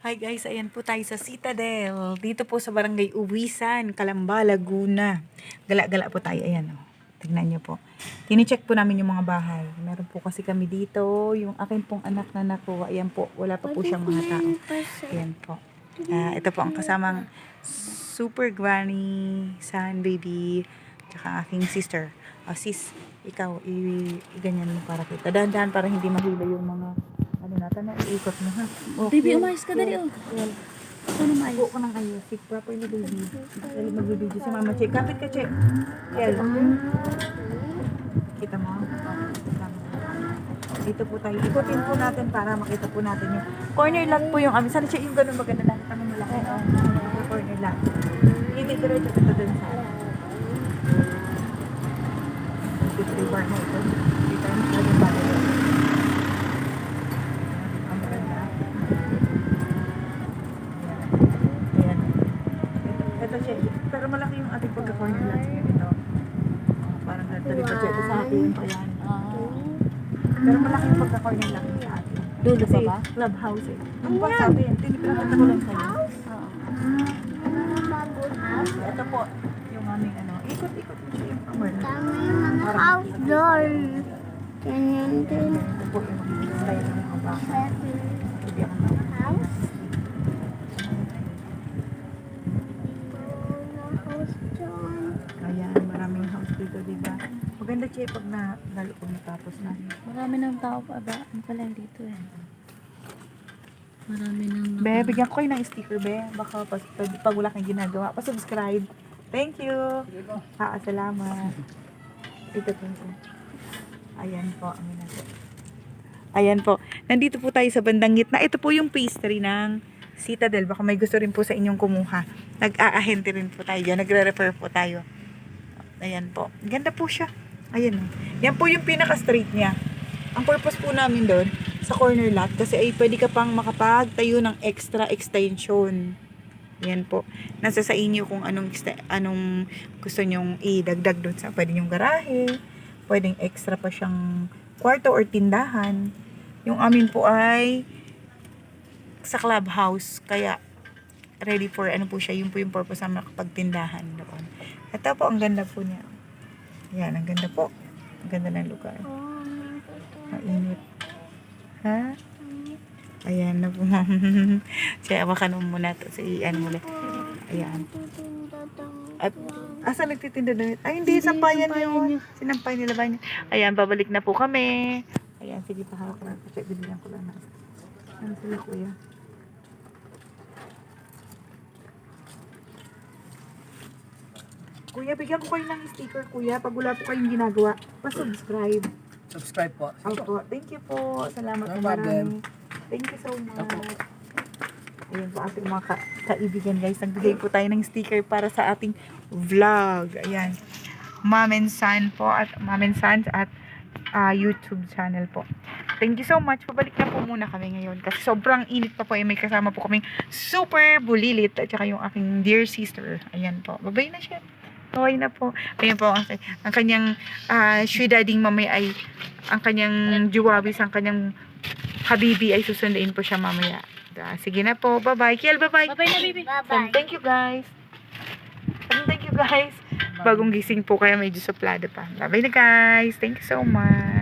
Hi guys, ayan po tayo sa Citadel. Dito po sa Barangay Uwisan, Calamba, Laguna. Gala-gala po tayo, ayan oh. Tignan niyo po. Tinicheck po namin yung mga bahay. Meron po kasi kami dito, yung akin pong anak na nakuha. Ayan po, wala pa po siyang mga tao. Ayan po. Ah, ito po ang kasamang super granny, son, baby, tsaka aking sister. Oh, sis, ikaw, i, i ganyan mo para kita. Dahan-dahan para hindi mahilo yung mga, ano natin, na iikot mo ha. Oh, Baby, umayos ka dali, oh. Ano Buo maayos? ko ng ayos. Sit properly, baby. Dali magbibideo si mama. Check. Kapit ka, check. Kel. Kita mo? Dito po tayo. Ikutin po natin para makita po natin yung corner lot po yung amin. Sana siya yung ganun maganda lang. Kami nila. Yung corner lot. Hindi diretso kita dun sa dito yung bar na ito. Dito yung laging bata doon. Ang maganda. Ayan. Ito, ito siya. Pero malaki yung ating pagka-corner sa ganito. Parang nagtali pa siya. Ito sa atin. Ayan. Pero malaki yung pagka-corner lot sa atin. Dulo pa ba? clubhouse eh. Ang pa sa atin. Tinipinakita ko lang sa'yo. Ito po. Yung aming ano. Ikot-ikot mo siya yung camera. outdoor. Ganyan din. Ito po yung magiging ng mga baka. Hindi ako na. House. Ayan, maraming house dito, di ba? Maganda siya pag na, lalo kung natapos na. Marami ng tao pa ba? Ano pala yung dito eh? Marami ng... Be, bigyan ko kayo ng sticker, be. Baka pag, pag, pag wala kang ginagawa, pa-subscribe. Thank you. Ah, salamat. Ito po. Ayan po, ang natin. Ayan po. Nandito po tayo sa bandang gitna. Ito po yung pastry ng Citadel. Baka may gusto rin po sa inyong kumuha. Nag-aahente rin po tayo dyan. Nagre-refer po tayo. Ayan po. Ganda po siya. Ayan. Yan po yung pinaka-straight niya. Ang purpose po namin doon, sa corner lot, kasi ay pwede ka pang makapagtayo ng extra extension. Yan po. Nasa sa inyo kung anong, anong gusto nyong idagdag doon sa pwede yung garahe, pwedeng extra pa siyang kwarto or tindahan. Yung amin po ay sa clubhouse, kaya ready for ano po siya, yun po yung purpose na makapagtindahan doon. Ito po, ang ganda po niya. Yan, ang ganda po. Ang ganda ng lugar. Mainit. Ha? Ayan na po. Siya, awakan mo muna to. Si, ano muna. Ayan. At, asa nagtitinda na Ay, hindi, sampayan yun. Sinampay nila ba niya? Ayan, babalik na po kami. Ayan, sige, pahawak na. Check, binigyan ko lang na. Ano sila, kuya? Kuya, bigyan ko kayo ng sticker, kuya. Pag wala po kayong ginagawa, pa-subscribe. subscribe po. Opo, thank you po. Salamat No po marami. Thank you so much. Opo. Ayan po ating mga ka- kaibigan guys. Nagbigay po tayo ng sticker para sa ating vlog. Ayan. Mom and Son po at Mom and Sons at ah, YouTube channel po. Thank you so much. Pabalik na po muna kami ngayon kasi sobrang init pa po. Eh, may kasama po kaming super bulilit at saka yung aking dear sister. Ayan po. Babay na siya. Okay na po. Ayan po. Ang, ang kanyang uh, dading mamay ay ang kanyang juwabis, ang kanyang habibi ay susunduin po siya mamaya. Ah, sige na po. Bye-bye. Kiel, bye-bye. Bye-bye na, baby. Sabi, Thank you guys. Thank you guys. Bagong gising po kaya medyo suplado pa. Bye-bye na guys. Thank you so much.